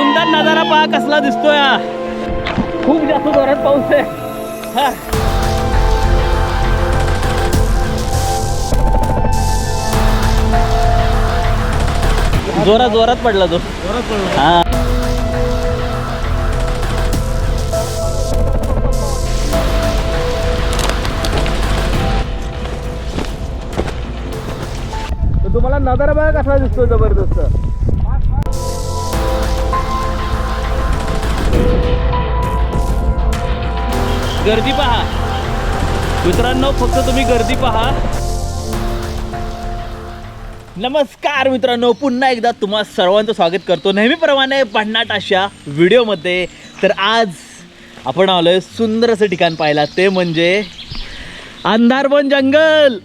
सुंदर नजारा पहा कसला दिसतोय हा. खूप जास्त जोरात पाऊस आहे. हा. जोरात जोरात पडला तो. हा. तर तुम्हाला नजारा बघा कसा दिसतो जबरदस्त. गर्दी पहा. मित्रांनो फक्त तुम्ही गर्दी पहा. नमस्कार मित्रांनो पुन्हा एकदा तुम्हा सर्वांचं स्वागत करतो. नेहमीप्रमाणे भन्नाट अशा व्हिडिओमध्ये. तर आज आपण आलोय सुंदर असं ठिकाण पाहिला ते म्हणजे अंधारबन जंगल.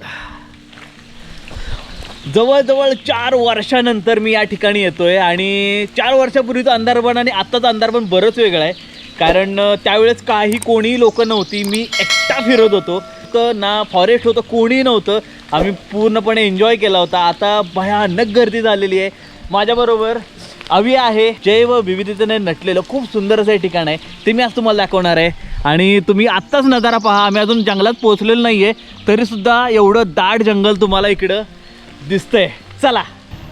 जवळजवळ चार वर्षानंतर मी या ठिकाणी येतोय आणि चार वर्षापूर्वीचं अंधारबन आणि आत्ताचं अंधारबन बरंच वेगळं आहे. कारण त्यावेळेस काही कोणीही लोक नव्हती. मी एकटा फिरत होतो. तर ना फॉरेस्ट होतं कोणी नव्हतं. आम्ही पूर्णपणे एन्जॉय केला होता. आता भयानक गर्दी झालेली आहे. माझ्याबरोबर अवी आहे. जैव विविधतेने नटलेलं खूप सुंदर असं हे ठिकाण आहे. ते मी आज तुम्हाला दाखवणार आहे. आणि तुम्ही आत्ताच नजारा पहा. आम्ही अजून जंगलात पोहोचलेलो नाही आहे तरीसुद्धा एवढं दाट जंगल तुम्हाला इकडं दिसतंय. चला.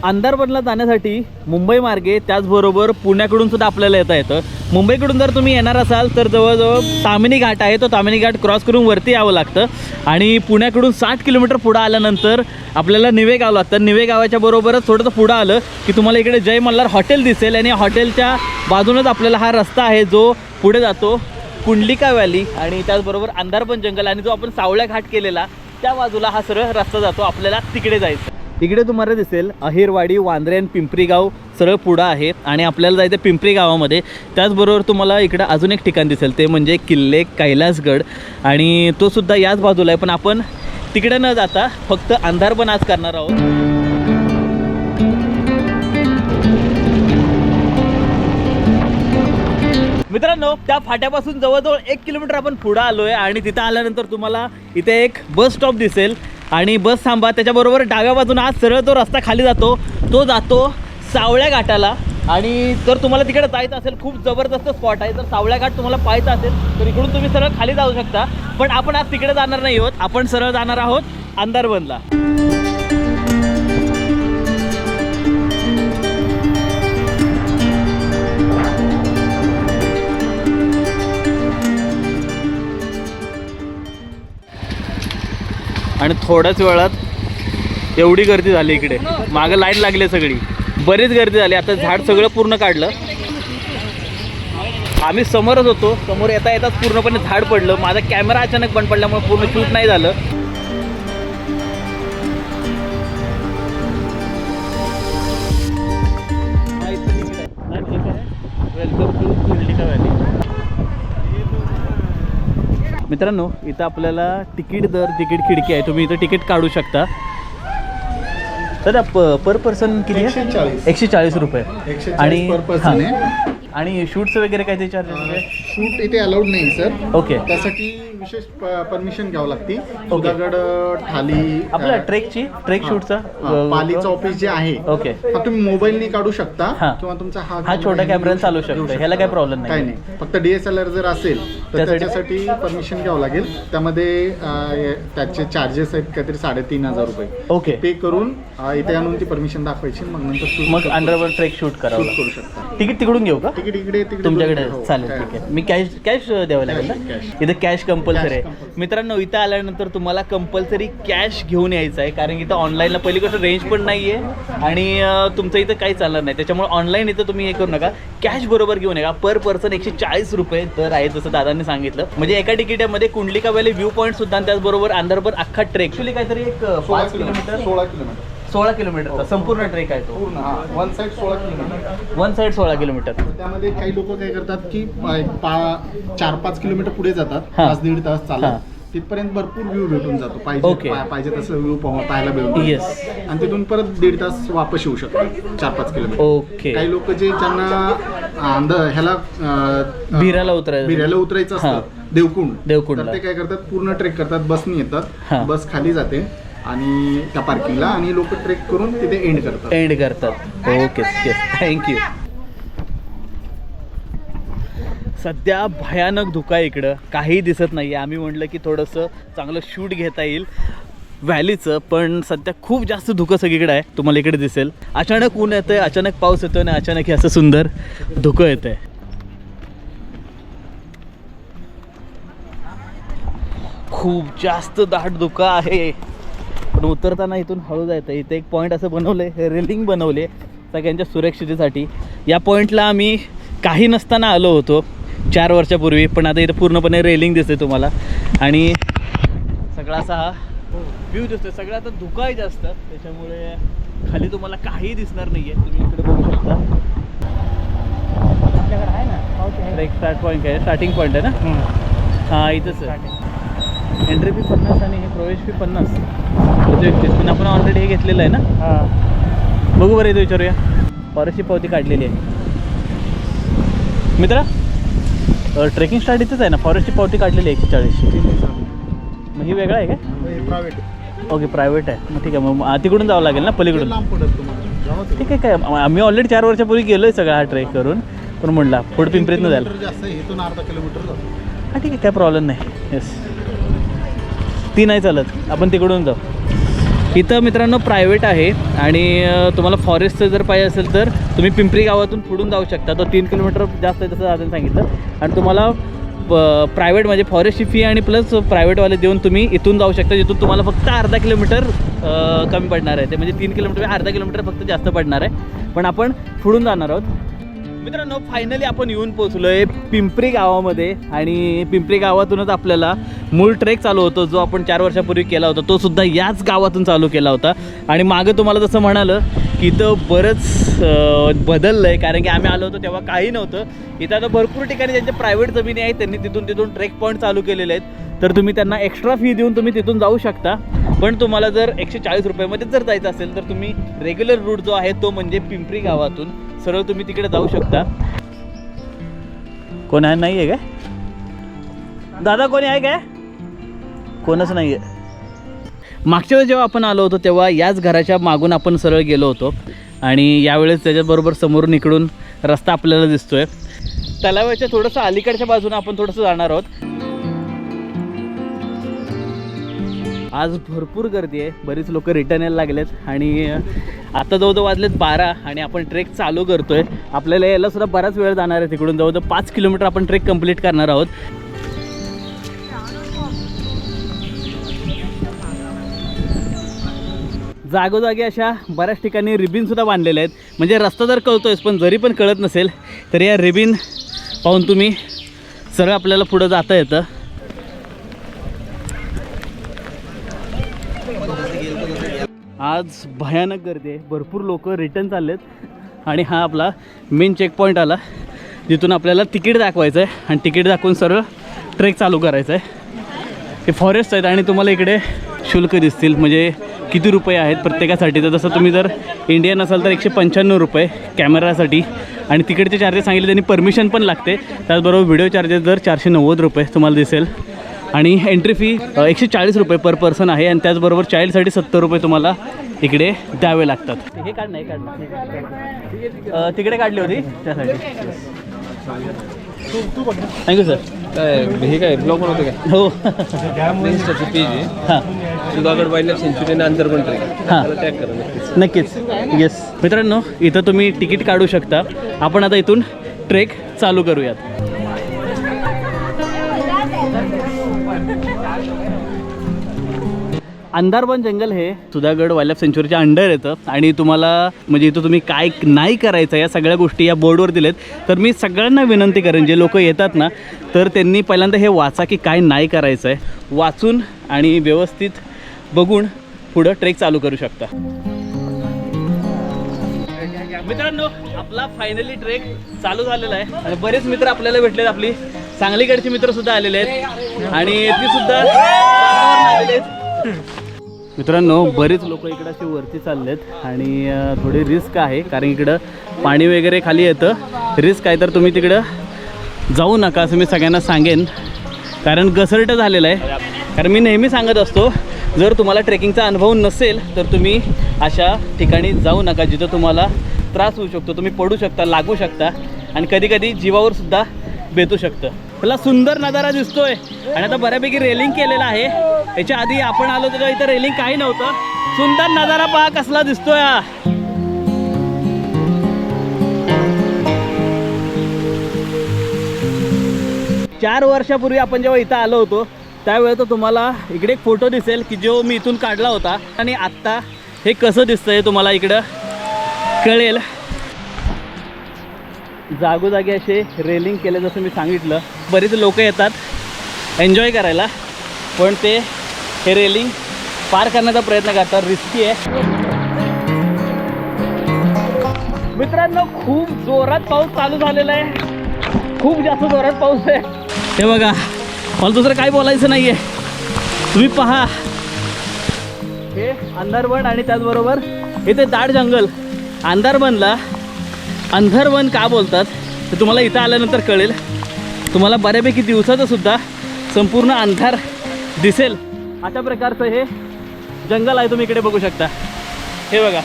अंधारबनला जाण्यासाठी मुंबई मार्गे त्याचबरोबर पुण्याकडून सुद्धा आपल्याला येता येतं. मुंबईकडून जर तुम्ही येणार असाल तर जवळजवळ तामिनी घाट आहे. तो तामिनी घाट क्रॉस करून वरती यावं लागतं. आणि पुण्याकडून साठ किलोमीटर पुढं आल्यानंतर आपल्याला निवे गाव लागतं. निवे गावाच्या बरोबरच थोडंसं पुढं आलं की तुम्हाला इकडे जय मल्हार हॉटेल दिसेल. आणि हॉटेलच्या बाजूनच आपल्याला हा रस्ता आहे जो पुढे जातो कुंडलिका व्हॅली आणि त्याचबरोबर अंधारबन जंगल. आणि जो आपण सावळ्या घाट केलेला त्या बाजूला हा सरळ रस्ता जातो. आपल्याला तिकडे जायचं. इकडे तुम्हाला दिसेल अहिरवाडी वांद्रे आणि पिंपरी गाव सरळ पुढं आहे आणि आपल्याला जायचं पिंपरी गावामध्ये. त्याचबरोबर तुम्हाला इकडं अजून एक ठिकाण दिसेल ते म्हणजे किल्ले कैलासगड. आणि तो सुद्धा याच बाजूला आहे पण आपण तिकडे न जाता फक्त अंधारबन आज करणार आहोत. मित्रांनो त्या फाट्यापासून जवळजवळ एक किलोमीटर आपण पुढं आलोय आणि तिथं आल्यानंतर तुम्हाला इथे एक बस स्टॉप दिसेल. आणि बस थांबा त्याच्याबरोबर डाव्या बाजून आज सरळ तो रस्ता खाली जातो. तो जातो सावळ्या घाटाला. आणि जर तुम्हाला तिकडे जायचं असेल खूप जबरदस्त स्पॉट आहे. जर सावळ्या घाट तुम्हाला पाहायचं असेल तर इकडून तुम्ही सरळ खाली जाऊ शकता. पण आपण आज तिकडे जाणार नाही आहोत. आपण सरळ जाणार आहोत अंधारबनला आणि थोड्याच वेळात एवढी गर्दी झाली इकडे. मागं लाईन लागली सगळी. बरीच गर्दी झाली. आता झाड सगळं पूर्ण काढलं. आम्ही समोरच होतो. समोर येता येताच पूर्णपणे झाड पडलं. माझा कॅमेरा अचानक बंद पडल्यामुळे पूर्ण शूट नाही झालं. मित्रांनो इथं आपल्याला तिकीट दर तिकीट खिडकी आहे. तुम्ही इथं तिकीट काढू शकता. तर पर पर्सन किती आहे? 140. एकशे चाळीस रुपये आणि. आणि शूटचं वगैरे काय ते चार्जेस शूट इथे अलाउड नाही सर ओके त्यासाठी विशेष परमिशन घ्यावं लागते. सुधागड ठाली आपलं अ, ट्रेकची ट्रेक शूटचा? पालीचं ऑफिस जे आहे ओके तुम्ही मोबाईलने काढू शकता. किंवा तुमचा हा हा छोटा कॅमेरा चालू शकता, ह्याला. काय प्रॉब्लेम नाही. काही नाही. फक्त डीएसएलआर जर असेल तर त्यासाठी- त्याच्यासाठी परमिशन घ्यावं लागेल. त्यामध्ये त्याचे चार्जेस आहेत काहीतरी साडेतीन हजार रुपये. ओके पे करून इथे आणून ती परमिशन दाखवायची मग नंतर मग अंडरवर ट्रेक शूट करावं. करू शकता. तिकीट तिकडून घेऊ का? तिकीट इकडे तिकडे तुमच्याकडे हो, चालेल ठीक आहे. मी कॅश कॅश द्यावं लागेल इथं कॅश कंपल्सरी आहे. मित्रांनो इथं आल्यानंतर तुम्हाला कंपल्सरी कॅश घेऊन यायचं आहे कारण इथं ऑनलाईनला पहिली गोष्ट रेंज पण नाही आहे आणि तुमचं इथं काही चालणार नाही. त्याच्यामुळे ऑनलाईन इथं तुम्ही हे करू नका. कॅश बरोबर घेऊन या. पर पर्सन एकशे चाळीस रुपये दर आहे जसं दादांनी सांगितलं. म्हणजे एका तिकिटामध्ये कुंडलिका व्हॅली व्ह्यू पॉईंट सुद्धा आणि त्याचबरोबर अंदरबर अख्खा ट्रेक ॲक्च्युली काहीतरी एक पाच किलोमीटर. सोळा किलोमीटर. सोळा किलोमीटरचा संपूर्ण ट्रेक आहे तो. पूर्ण हा. वन साईड सोळा किलोमीटर. वन साईड सोळा किलोमीटर. तर त्यामध्ये काही लोक काय करतात की अ, एक पा चार पाच किलोमीटर पुढे जातात. हा. पाच दीड तास हा. चालत तिथपर्यंत भरपूर व्ह्यू भेटून जातो. Okay. पाहिजे पा- पाहिजे तसं व्ह्यू पाहायला भेटून Yes. आणि तिथून परत दीड तास वापस येऊ शकतो चार पाच किलोमीटर. ओके काही लोक जे ज्यांना अंध ह्याला अ, भिराला उतरायचं. बिऱ्याला उतरायचं हा. असतं. देवकुंड. देवकुंडला. तर ते काय करतात? पूर्ण ट्रेक करतात. बसनी हा. येतात. बस खाली जाते. आणि त्या पार्किंगला आणि लोक ट्रेक करून तिथे एंड करतात. एंड करतात. ओके थँक्यू सध्या भयानक धुका आहे इकडं. काही दिसत नाही आहे आम्ही म्हटलं की थोडंसं चांगलं शूट घेता येईल व्हॅलीचं पण सध्या खूप जास्त धुकं सगळीकडे आहे. तुम्हाला इकडे दिसेल. अचानक ऊन येतं आहे अचानक पाऊस येतो आणि अचानक हे असं सुंदर धुकं येतं आहे खूप जास्त दाट धुकं आहे. पण उतरताना इथून हळू जायचं. इथे एक पॉईंट असं बनवलं आहे रेलिंग बनवले सगळ्यांच्या सुरक्षितेसाठी. या पॉईंटला आम्ही काही नसताना आलो होतो चार वर्षापूर्वी पण आता इथं पूर्णपणे रेलिंग दिसते तुम्हाला. आणि सगळा असा हा व्ह्यू दिसतोय. सगळा आता धुका आहे जास्त त्याच्यामुळे खाली तुम्हाला काही दिसणार नाही आहे तुम्ही इकडे बघू शकता. आपल्याकडे आहे ना? एक स्टार्ट पॉईंट आहे. स्टार्टिंग पॉईंट आहे ना? हां इथंच आहे. एंट्री फी पन्नास आणि हे प्रवेश फी पन्नास. एकतीस. पण आपण ऑलरेडी हे घेतलेलं आहे ना? हां. बघू बरं इथं विचारूया. फॉरेस्टची पावती काढलेली आहे. मित्रा ट्रेकिंग स्टार्ट इथंच आहे ना? फॉरेस्टची पावती काढलेली आहे एकशे चाळीसची मग ही वेगळा आहे का? प्रायव्हेट ओके प्रायव्हेट आहे. मग ठीक आहे. मग तिकडून जावं लागेल ना? पलीकडून. ठीक आहे काय? आम- आम्ही ऑलरेडी चार वर्षापूर्वी गेलो आहे सगळा हा ट्रेक करून. पण म्हणला पुढे पिंपरीतनं जायला. हां ठीक आहे काय प्रॉब्लेम नाही. येस ती नाही चालत. आपण तिकडून जाऊ. इथं मित्रांनो प्रायव्हेट आहे आणि तुम्हाला फॉरेस्टचं जर पाहिजे असेल तर तुम्ही पिंपरी गावातून पुढून जाऊ शकता. तो तीन किलोमीटर जास्त आहे तसं दादाने सांगितलं. आणि तुम्हाला प्रायव्हेट म्हणजे फॉरेस्टची फी आणि प्लस प्रायव्हेटवाले देऊन तुम्ही इथून जाऊ शकता जिथून तुम्हाला फक्त अर्धा किलोमीटर कमी पडणार आहे. ते म्हणजे तीन किलोमीटर अर्धा किलोमीटर फक्त जास्त पडणार आहे. पण आपण पुढून जाणार आहोत. मित्रांनो फायनली आपण येऊन पोहोचलोय पिंपरी गावामध्ये आणि पिंपरी गावातूनच आपल्याला मूळ ट्रेक चालू होतो जो आपण चार वर्षापूर्वी केला होता. तो सुद्धा याच गावातून चालू केला होता. आणि मागं तुम्हाला जसं म्हणालं की इथं बरंच बदललं आहे कारण की आम्ही आलो होतो तेव्हा काही नव्हतं. इथं आता भरपूर ठिकाणी ज्यांच्या प्रायव्हेट जमिनी आहेत त्यांनी तिथून तिथून ट्रेक पॉईंट चालू केलेले आहेत. तर तुम्ही त्यांना एक्स्ट्रा फी देऊन तुम्ही तिथून जाऊ शकता. पण तुम्हाला जर एकशे चाळीस रुपयामध्ये जर जायचं असेल तर तुम्ही रेग्युलर रूट जो आहे तो म्हणजे पिंपरी गावातून सरळ तुम्ही तिकडे जाऊ शकता. कोण आहे? नाही आहे काय? दादा कोणी आहे काय? कोणच नाही आहे मागच्या वेळेस जेव्हा आपण आलो होतो तेव्हा याच घराच्या मागून आपण सरळ गेलो होतो. आणि यावेळेस त्याच्याबरोबर समोरून इकडून रस्ता आपल्याला दिसतोय. तलावाच्या थोडंसं अलीकडच्या बाजूने आपण थोडंसं जाणार आहोत. आज भरपूर गर्दी आहे. बरीच लोक रिटर्न यायला लागलेत आणि आता जवळजवळ वाजलेत बारा आणि आपण ट्रेक चालू करतोय. आपल्याला यायला सुद्धा बराच वेळ जाणार आहे तिकडून. जवळजवळ पाच किलोमीटर आपण ट्रेक कंप्लीट करणार आहोत. जागोजागी अशा बऱ्याच ठिकाणी रिबीनसुद्धा सुद्धा बांधलेले आहेत. म्हणजे रस्ता जर कळतोयस पण जरी पण कळत नसेल तर या रिबीन पाहून तुम्ही सरळ आपल्याला पुढं जाता येतं. आज भयानक गर्दी आहे. भरपूर लोक रिटर्न चाललेत. आणि हा आपला मेन चेक पॉईंट आला. जिथून आपल्याला तिकीट दाखवायचं आहे आणि तिकीट दाखवून सरळ ट्रेक चालू करायचं आहे हे फॉरेस्ट आहेत आणि तुम्हाला इकडे शुल्क दिसतील. म्हणजे किती रुपये आहेत प्रत्येकासाठी. तर जसं तुम्ही जर इंडियन असाल तर एकशे पंच्याण्णव रुपये कॅमेरासाठी आणि तिकडचे चार्जेस सांगितले त्यांनी परमिशन पण लागते. त्याचबरोबर व्हिडिओ चार्जेस दर चारशे नव्वद रुपये तुम्हाला दिसेल. आणि एंट्री फी एकशे चाळीस रुपये पर पर्सन आहे आणि त्याचबरोबर चाईल्डसाठी सत्तर रुपये तुम्हाला इकडे द्यावे लागतात. हे काढ नाही काढ तिकडे काढली होती? त्यासाठी. थँक्यू सर काय हे काय ब्लॉग बनवतो काय? हो. इंस्टाचं पेज आहे. हां. Sudhagad wild life sanctuary trek हां. टॅग करा नक्कीच. येस मित्रांनो इथं तुम्ही तिकीट काढू शकता. आपण आता इथून ट्रेक चालू करूयात. अंधारबन जंगल हे. सुधागड वाईल्ड लाईफ सेंच्युरीच्या अंडर येतं. आणि तुम्हाला म्हणजे इथं तुम्ही काय नाही करायचं या सगळ्या गोष्टी या बोर्डवर दिलेत. तर मी सगळ्यांना विनंती करेन जे लोक येतात ना तर त्यांनी पहिल्यांदा हे वाचा की काय नाही करायचं आहे वाचून आणि व्यवस्थित बघून पुढं ट्रेक चालू करू शकता. मित्रांनो आपला फायनली ट्रेक चालू झालेला आहे. आणि बरेच मित्र आपल्याला भेटलेत आपली. सांगलीकडचे मित्र सुद्धा आलेले आहेत. आणि ती सुद्धा आलेले आहेत. मित्रांनो बरेच लोक इकडं असे वरती चाललेत आणि थोडी रिस्क आहे कारण इकडं पाणी वगैरे खाली येतं. रिस्क आहे तर तुम्ही तिकडं जाऊ नका असं मी सगळ्यांना सांगेन. कारण घसरटं झालेलं आहे. कारण मी नेहमी सांगत असतो जर तुम्हाला ट्रेकिंगचा अनुभव नसेल तर तुम्ही अशा ठिकाणी जाऊ नका जिथं तुम्हाला त्रास होऊ शकतो. तुम्ही पडू शकता लागू शकता आणि कधीकधी जीवावरसुद्धा बेतू शकतं. मला सुंदर नजारा दिसतोय. आणि आता बऱ्यापैकी रेलिंग केलेलं आहे. याच्या आधी आपण आलो तर इथं रेलिंग काही नव्हतं. सुंदर नजारा पहा कसला दिसतोय हा. चार वर्षापूर्वी आपण जेव्हा इथं आलो होतो त्यावेळेस तर तुम्हाला इकडे एक फोटो दिसेल की जो मी इथून काढला होता. आणि आत्ता हे कसं दिसतंय तुम्हाला इकडं कळेल. जागोजागी असे रेलिंग केले जसं मी सांगितलं. बरेच लोक येतात एन्जॉय करायला. पण ते हे रेलिंग पार करण्याचा प्रयत्न करतात रिस्की आहे. मित्रांनो खूप जोरात पाऊस चालू झालेला आहे. खूप जास्त जोरात पाऊस आहे. हे बघा मला दुसरं काय बोलायचं नाही आहे तुम्ही पहा. हे अंधारवण आणि त्याचबरोबर इथे दाट जंगल. अंधारबनला अंधार वन का बोलतात? ते तुम्हाला इथं आल्यानंतर कळेल. तुम्हाला बऱ्यापैकी दिवसाचं सुद्धा संपूर्ण अंधार दिसेल. अशा प्रकारचं हे जंगल आहे तुम्ही इकडे बघू शकता. हे बघा.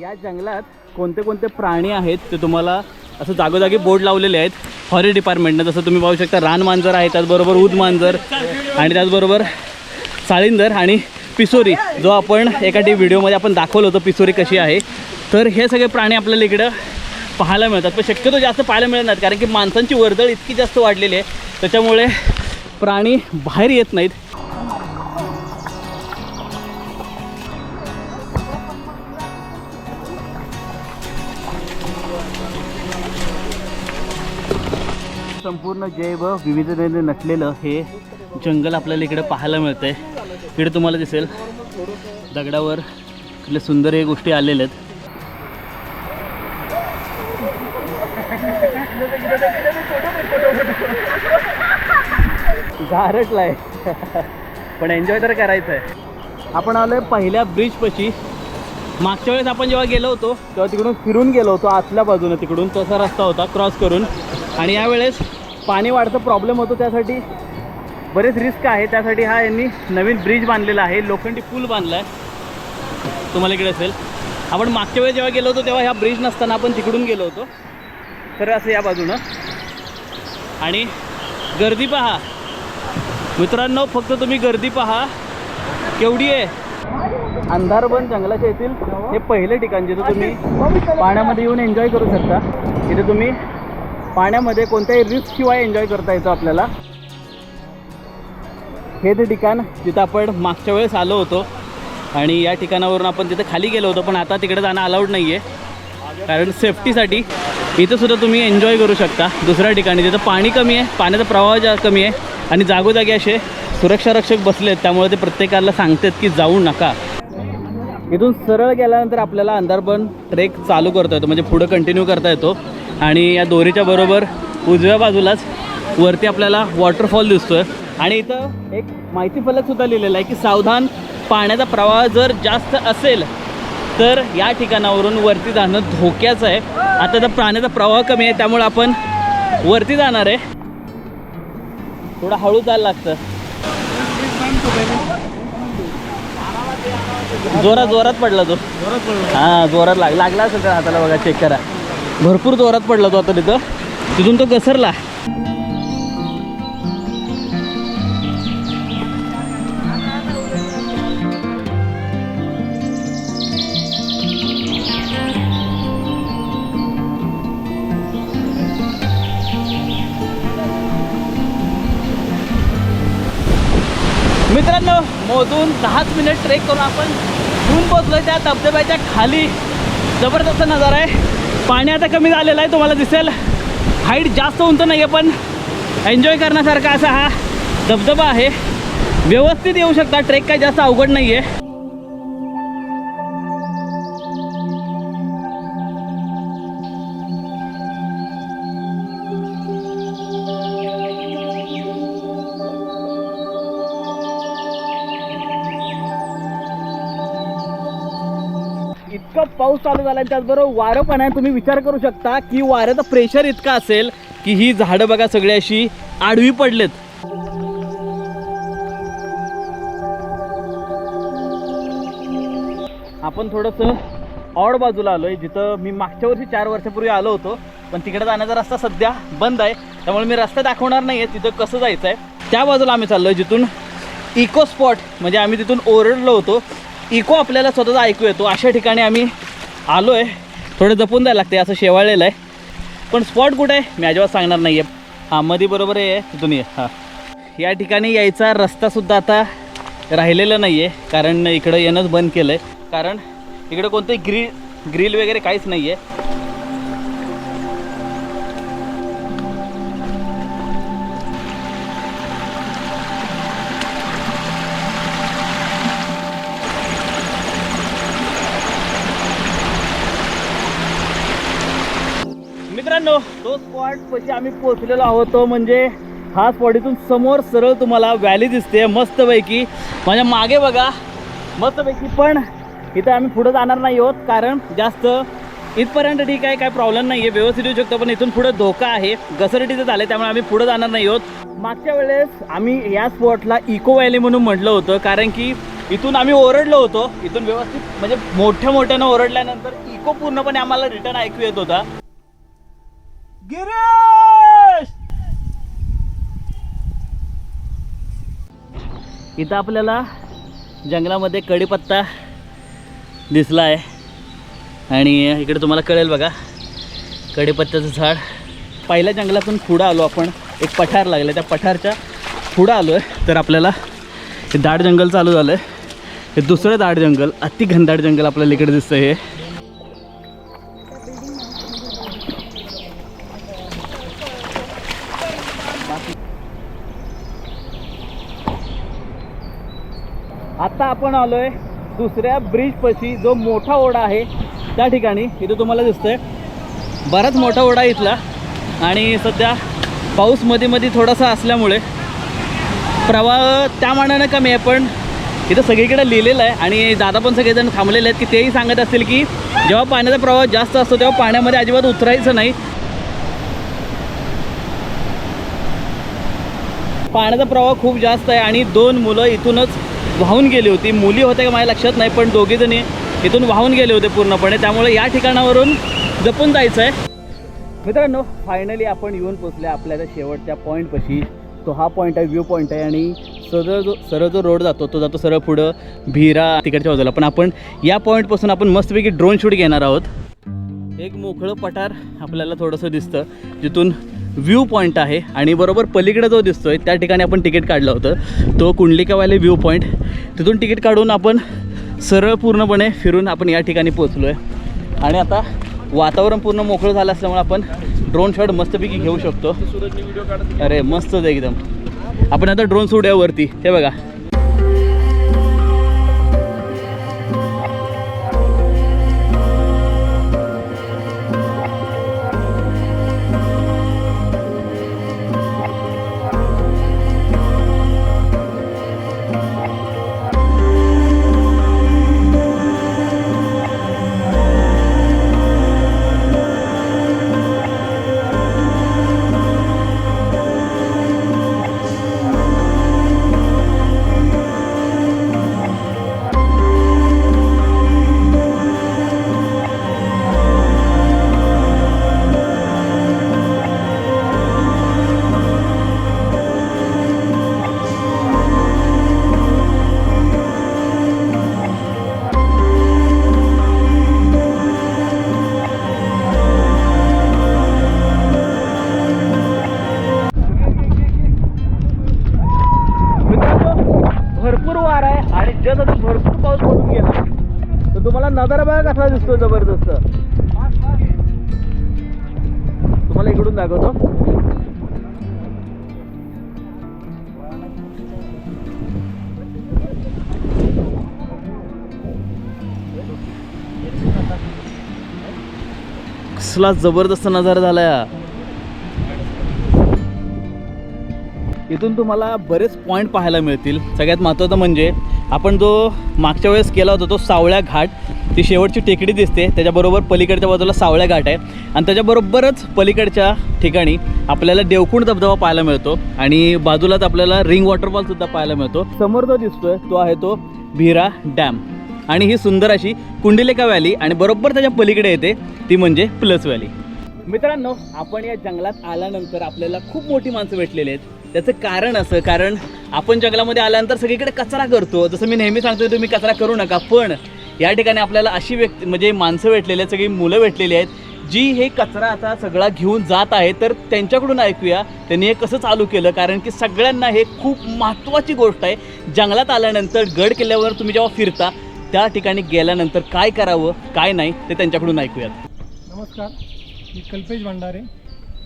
या जंगलात कोणते कोणते प्राणी आहेत ते तुम्हाला असं जागोजागी बोर्ड लावलेले आहेत. फॉरेस्ट डिपार्टमेंटनं जसं तुम्ही पाहू शकता रान मांजर आहे त्याचबरोबर उद मांजर आणि त्याचबरोबर साळिंदर आणि पिसोरी जो आपण एका टी व्हिडिओमध्ये आपण दाखवलं होतं पिसोरी कशी आहे. तर हे सगळे प्राणी आपल्याला इकडं पाहायला मिळतात पण शक्यतो जास्त पाहायला मिळत नाहीत कारण की माणसांची वर्दळ इतकी जास्त वाढलेली आहे. त्याच्यामुळे प्राणी बाहेर येत नाहीत. संपूर्ण जैव विविधतेने नटलेलं हे जंगल आपल्याला इकडे पाहायला मिळतंय. इकडे तुम्हाला दिसेल दगडावर इकडे सुंदर हे गोष्टी आलेल्या आहेत. झारटलाय पण एन्जॉय तर करायचं आहे आपण आलोय पहिल्या ब्रिजपाशी मागच्या वेळेस आपण जेव्हा गेलो होतो तेव्हा तिकडून फिरून गेलो होतो आतल्या बाजूने तिकडून. तसा रस्ता होता क्रॉस करून. आणि यावेळेस पाणी वाढतं प्रॉब्लेम होतो त्यासाठी बरेच रिस्क आहे. त्यासाठी हा यांनी नवीन ब्रिज बांधलेला आहे. लोखंडी पूल बांधला आहे तुम्हाला इकडे असेल. आपण मागच्या वेळेस जेव्हा गेलो होतो तेव्हा ह्या ब्रिज नसताना आपण तिकडून गेलो होतो. तर असं या बाजूनं. आणि गर्दी पहा. मित्रांनो फक्त तुम्ही गर्दी पहा. केवढी आहे? अंधारबन जंगलाच्या येथील हे पहिले ठिकाण जिथं तुम्ही पाण्यामध्ये येऊन एन्जॉय करू शकता. तिथे तुम्ही पाण्यामध्ये कोणत्याही रिस्क शिवाय एन्जॉय करता येतो आपल्याला. हे ते ठिकाण जिथं आपण मागच्या वेळेस आलो होतो आणि या ठिकाणावरून आपण तिथं खाली गेलो होतो पण आता तिकडे जाणं अलाउड नाही आहे कारण सेफ्टीसाठी इथं सुद्धा तुम्ही एन्जॉय करू शकता. दुसऱ्या ठिकाणी तिथं पाणी कमी आहे पाण्याचा प्रवाह जा कमी आहे आणि जागोजागी असे सुरक्षारक्षक बसले आहेत त्यामुळे ते प्रत्येकाला सांगतात की जाऊ नका. इथून सरळ गेल्यानंतर आपल्याला अंधारबन ट्रेक चालू करता येतो म्हणजे पुढं कंटिन्यू करता येतो. आणि या दोरीच्या बरोबर उजव्या बाजूलाच वरती आपल्याला वॉटरफॉल दिसतोय. आणि इथं एक माहिती फलक सुद्धा लिहिलेला आहे की सावधान पाण्याचा प्रवाह जर जास्त असेल तर या ठिकाणावरून वरती जाणं धोक्याचं आहे. आता तर पाण्याचा प्रवाह कमी आहे त्यामुळे आपण वरती जाणार आहे. थोडं हळू जायला लागतं. जोरात जोरात पडला तो. हां जोरात लाग लागला असेल त्या हाताला बघा चेक करा. भरपूर जोरात पडला तो आता तिथं. तिथून तो घसरला. मित्रांनो मोजून दहाच मिनिट ट्रेक करून आपण घेऊन पोचलोय त्या धबधब्याच्या खाली. जबरदस्त नजारा आहे. पाणी आता कमी झालेलं आहे तुम्हाला दिसेल. हाईट जास्त उंच नाही आहे पण एन्जॉय करण्यासारखा असा हा धबधबा आहे. व्यवस्थित येऊ शकता ट्रेक काय जास्त अवघड नाही आहे पाऊस चालू झाला आणि त्याचबरोबर वारं पण आहे. तुम्ही विचार करू शकता की वाऱ्याचं प्रेशर इतका असेल की ही झाडं बघा सगळ्याशी आडवी पडलेत. आपण थोडंसं ऑड बाजूला आलो आहे जिथं मी मागच्या वर्षी चार वर्षापूर्वी आलो होतो पण तिकडे जाण्याचा रस्ता सध्या बंद आहे. त्यामुळे मी रस्ता दाखवणार नाही आहे तिथं कसं जायचं आहे त्या बाजूला आम्ही चाललो आहे जिथून इको स्पॉट म्हणजे आम्ही तिथून ओरडलो होतो. इको आपल्याला स्वतःचा ऐकू येतो. अशा ठिकाणी आम्ही आलो आहे थोडं जपून द्यायला लागते असं शेवाळलेलं आहे. पण स्पॉट कुठे आहे? मी अजिबात सांगणार नाही आहे हां मध्ये बरोबर आहे. तिथून ये. हां. या ठिकाणी यायचा रस्तासुद्धा आता राहिलेला नाही आहे कारण इकडं येणंच बंद केलं आहे कारण इकडं कोणतंही ग्रिल ग्रिल वगैरे काहीच नाही आहे तो स्पॉट पशी आम्ही पोहोचलेलो आहोत. तो म्हणजे हा स्पॉट इथून समोर सरळ तुम्हाला व्हॅली दिसते. मस्तपैकी. माझ्या मागे बघा. मस्तपैकी. पण इथं आम्ही पुढं जाणार नाही आहोत. कारण जास्त इथपर्यंत ठीक आहे. काय प्रॉब्लेम नाही आहे व्यवस्थित येऊ शकतो. पण इथून पुढं धोका आहे. घसरटीचं झालं त्यामुळे आम्ही पुढं जाणार नाही आहोत. मागच्या वेळेस आम्ही या स्पॉटला इको व्हॅली म्हणून म्हटलं होतं. कारण की इथून आम्ही ओरडलो होतो. इथून व्यवस्थित म्हणजे मोठ्या मोठ्यानं ओरडल्यानंतर इको पूर्णपणे आम्हाला रिटर्न ऐकू येत होता. गिरीश! इथं आपल्याला जंगलामध्ये कडीपत्ता दिसला आहे आणि इकडे तुम्हाला कळेल बघा कडीपत्त्याचं झाड. पहिल्या जंगलातून पुढं आलो आपण. एक पठार लागलं त्या पठारच्या पुढं आलो आहे तर आपल्याला हे दाट जंगल चालू झालं आहे हे दुसरं दाट जंगल अति घनदाट जंगल आपल्याला इकडे दिसतं हे. आत्ता आपण आलो आहे दुसऱ्या ब्रिजपाशी जो मोठा ओढा आहे त्या ठिकाणी. इथं तुम्हाला दिसतंय. बराच मोठा ओढा इथला. आणि सध्या पाऊसमध्ये मध्ये थोडासा असल्यामुळे प्रवाह त्या मानानं कमी आहे पण इथं सगळीकडे लिहिलेलं आहे. आणि दादा पण सगळेजण थांबलेले आहेत की तेही सांगत असतील की जेव्हा पाण्याचा प्रवाह जास्त असतो तेव्हा पाण्यामध्ये अजिबात उतरायचं नाही. पाण्याचा प्रवाह खूप जास्त आहे आणि दोन मुलं इथूनच वाहून गेली होती. मुली होत्या का माझ्या लक्षात नाही पण दोघीजणी इथून वाहून गेले होते पूर्णपणे. त्यामुळे या ठिकाणावरून जपून जायचं आहे मित्रांनो फायनली आपण येऊन पोचले आपल्या त्या शेवटच्या पॉईंटपाशी तो हा पॉईंट आहे व्ह्यू पॉईंट आहे आणि सरळ जो सरळ जो रोड जातो तो जातो सरळ पुढं भिरा तिकडच्या बाजूला. पण आपण या पॉईंटपासून आपण मस्तपैकी ड्रोन शूट घेणार आहोत. एक मोकळं पठार आपल्याला थोडंसं दिसतं जिथून व्ह्यू पॉईंट आहे आणि बरोबर पलीकडे जो दिसतो आहे त्या ठिकाणी आपण तिकीट काढलं होतं. तो कुंडलिकावाले व्ह्यू पॉईंट तिथून तिकीट काढून आपण सरळ पूर्णपणे फिरून आपण या ठिकाणी पोचलो आहे आणि आता वातावरण पूर्ण मोकळं झालं असल्यामुळे आपण ड्रोन शॉट मस्तपैकी घेऊ शकतो. अरे मस्तच एकदम. आपण आता ड्रोन सोडूया वरती. हे बघा. कसा दिसतो जबरदस्त? तुम्हाला इकडून दाखवतो. कसला जबरदस्त नजारा झाला इथून तुम्हाला बरेच पॉईंट पाहायला मिळतील. सगळ्यात महत्त्वाचं म्हणजे आपण जो मागच्या वेळेस केला होता तो सावळ्या घाट ती शेवटची टेकडी दिसते. त्याच्याबरोबर पलीकडच्या बाजूला सावळ्या घाट आहे आणि त्याच्याबरोबरच पलीकडच्या ठिकाणी आपल्याला देवकुंड धबधबा पाहायला मिळतो. आणि बाजूलाच आपल्याला रिंग वॉटरफॉल सुद्धा पाहायला मिळतो. समोर जो दिसतोय तो आहे तो भिरा डॅम. आणि ही सुंदर अशी कुंडलिका व्हॅली आणि बरोबर त्याच्या पलीकडे येते ती म्हणजे प्लस व्हॅली. मित्रांनो आपण या जंगलात आल्यानंतर आपल्याला खूप मोठी माणसं भेटलेली आहेत. त्याचं कारण असं कारण आपण जंगलामध्ये आल्यानंतर सगळीकडे कचरा करतो. जसं मी नेहमी सांगतो तुम्ही कचरा करू नका. पण या ठिकाणी आपल्याला अशी व्यक्ती म्हणजे माणसं भेटलेली आहेत सगळी मुलं भेटलेली आहेत जी हे कचरा आता सगळा घेऊन जात आहे तर त्यांच्याकडून ऐकूया त्यांनी हे कसं चालू केलं? कारण की सगळ्यांना हे खूप महत्त्वाची गोष्ट आहे. जंगलात आल्यानंतर गड किल्ल्यावर तुम्ही जेव्हा फिरता त्या ठिकाणी गेल्यानंतर काय करावं काय नाही ते त्यांच्याकडून ऐकूयात. नमस्कार. मी कल्पेश भंडारे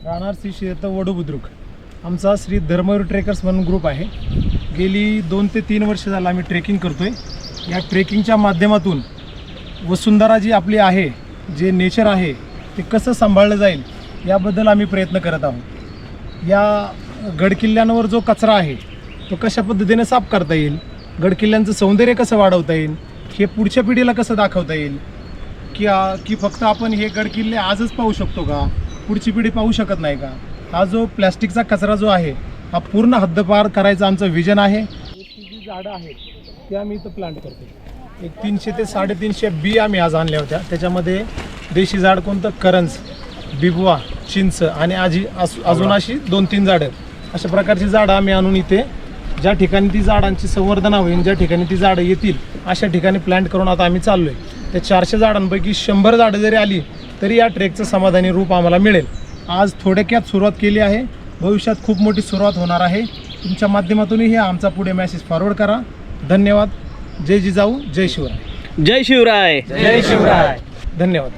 राहणार श्री शेत वडू बुद्रुक. आमचा श्री धर्मवीर ट्रेकर्स म्हणून ग्रुप आहे. गेली दोन ते तीन वर्ष झालं आम्ही ट्रेकिंग करतो आहे या ट्रेकिंगच्या माध्यमातून वसुंधरा जी आपली आहे जे नेचर आहे ते कसं सांभाळलं जाईल याबद्दल आम्ही प्रयत्न करत आहोत. या गडकिल्ल्यांवर जो कचरा आहे तो कशा पद्धतीने साफ करता येईल गडकिल्ल्यांचं सौंदर्य कसं वाढवता येईल हे पुढच्या पिढीला कसं दाखवता येईल की की फक्त आपण हे गडकिल्ले आजच पाहू शकतो का? पुढची पिढी पाहू शकत नाही का? हा जो प्लॅस्टिकचा कचरा जो आहे हा पूर्ण हद्दपार करायचा आमचं विजन आहे. जी झाडं आहेत ते आम्ही इथं प्लांट करतो. एक तीनशे ते साडेतीनशे बी आम्ही आज आणल्या होत्या. त्याच्यामध्ये देशी झाड कोणतं? करंज बिबवा चिंच आणि आजी असू अजून अशी दोन तीन झाडं अशा प्रकारची झाडं आम्ही आणून इथे ज्या ठिकाणी ती झाडांची संवर्धना होईल ज्या ठिकाणी ती झाडं येतील अशा ठिकाणी प्लांट करून आता आम्ही चाललो आहे त्या चारशे झाडांपैकी शंभर झाडं जरी आली तरी या ट्रेकचं समाधानी रूप आम्हाला मिळेल. आज थोडक्यात सुरुवात केली आहे. भविष्यात खूप मोठी सुरुवात होणार आहे. तुमच्या माध्यमातूनही आमचा पुढे मेसेज फॉरवर्ड करा. धन्यवाद. जय जिजाऊ जय शिवराय. जय शिवराय. जय शिवराय. धन्यवाद.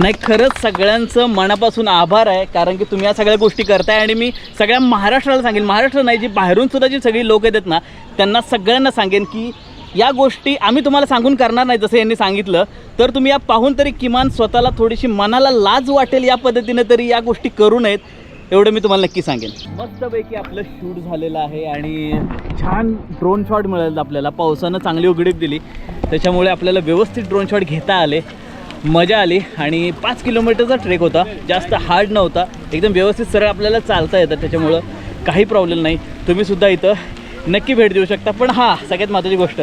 नाही खरंच सगळ्यांचं मनापासून आभार आहे कारण की तुम्ही या सगळ्या गोष्टी करताय आणि मी सगळ्या महाराष्ट्राला सांगेन. महाराष्ट्र नाही जी बाहेरून सुद्धा जी सगळी लोक येतात ना त्यांना सगळ्यांना सांगेन की या गोष्टी आम्ही तुम्हाला सांगून करणार नाही जसं यांनी सांगितलं. तर तुम्ही या पाहून तरी किमान स्वतःला थोडीशी मनाला लाज वाटेल या पद्धतीने तरी या गोष्टी करू नयेत. एवढं मी तुम्हाला नक्की सांगेन. मस्तपैकी आपलं शूट झालेलं आहे आणि छान ड्रोन शॉट मिळालं आपल्याला. पावसानं चांगली उघडीप दिली. त्याच्यामुळे आपल्याला व्यवस्थित ड्रोन शॉट घेता आले. मजा आली आणि पाच किलोमीटरचा ट्रेक होता. जास्त हार्ड नव्हता. एकदम व्यवस्थित सरळ आपल्याला चालता येतं. त्याच्यामुळं काही प्रॉब्लेम नाही. तुम्हीसुद्धा इथं नक्की भेट देऊ शकता. पण हां सगळ्यात महत्त्वाची गोष्ट.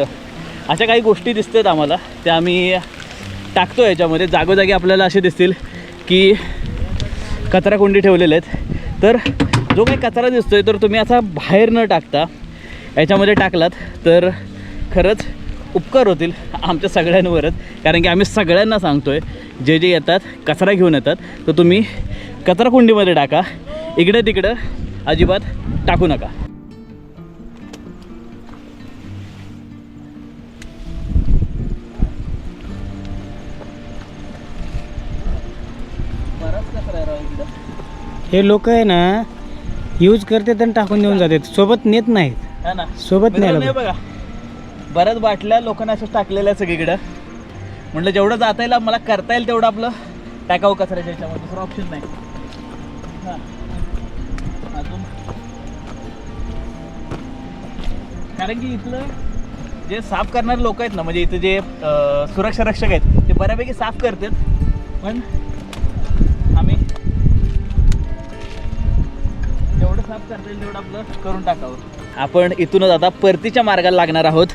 अशा काही गोष्टी दिसतात आम्हाला. त्या आम्ही टाकतो याच्यामध्ये. जागोजागी आपल्याला असे दिसतील की कचरा कोंडी ठेवलेले आहेत. तर जो काही कचरा दिसतोय तर तुम्ही असा बाहेर न टाकता याच्यामध्ये टाकलात. तर खरंच उपकार होतील आमच्या सगळ्यांवरच. कारण की आम्ही सगळ्यांना सांगतो आहे जे जे येतात कचरा घेऊन येतात तर तुम्ही कचराकुंडीमध्ये टाका. इकडे तिकडं अजिबात टाकू नका. हे लोक आहे ना यूज करतात आणि टाकून देऊन जातात. सोबत नेत नाहीत. हा ना. सोबत न्यायला मित्रांनो, हे बघा. बऱ्याच बाटल्या लोकांना असं टाकलेल्या आहेत सगळीकडं. म्हटलं जेवढं जाता येईल मला करता येईल तेवढं आपलं टाकावं कचऱ्याच्या याच्यामध्ये. दुसरं ऑप्शन नाही. हा. अजून. कारण की इथलं जे साफ करणारे लोक आहेत ना म्हणजे इथं जे अं, सुरक्षा रक्षक आहेत ते बऱ्यापैकी साफ करतात. पण करता येईल तेवढं आपलं करून टाकावं आपण इथूनच आता परतीच्या मार्गाला लागणार आहोत.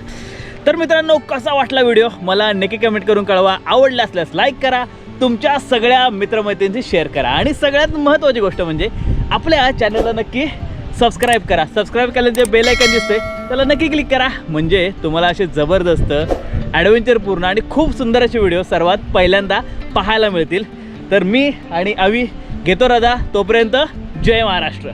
तर मित्रांनो कसा वाटला व्हिडिओ? मला नक्की कमेंट करून कळवा. आवडला असल्यास लाईक करा. तुमच्या सगळ्या मित्रमैत्रिणींशी शेअर करा. आणि सगळ्यात महत्त्वाची गोष्ट म्हणजे आपल्या चॅनलला नक्की सबस्क्राईब करा. सबस्क्राईब केल्याने जे बेल आयकन दिसते त्याला नक्की क्लिक करा. म्हणजे तुम्हाला असे जबरदस्त ॲडव्हेंचरपूर्ण आणि खूप सुंदर असे व्हिडिओ सर्वात पहिल्यांदा पाहायला मिळतील. तर मी आणि अवी घेतो रजा तोपर्यंत जय महाराष्ट्र.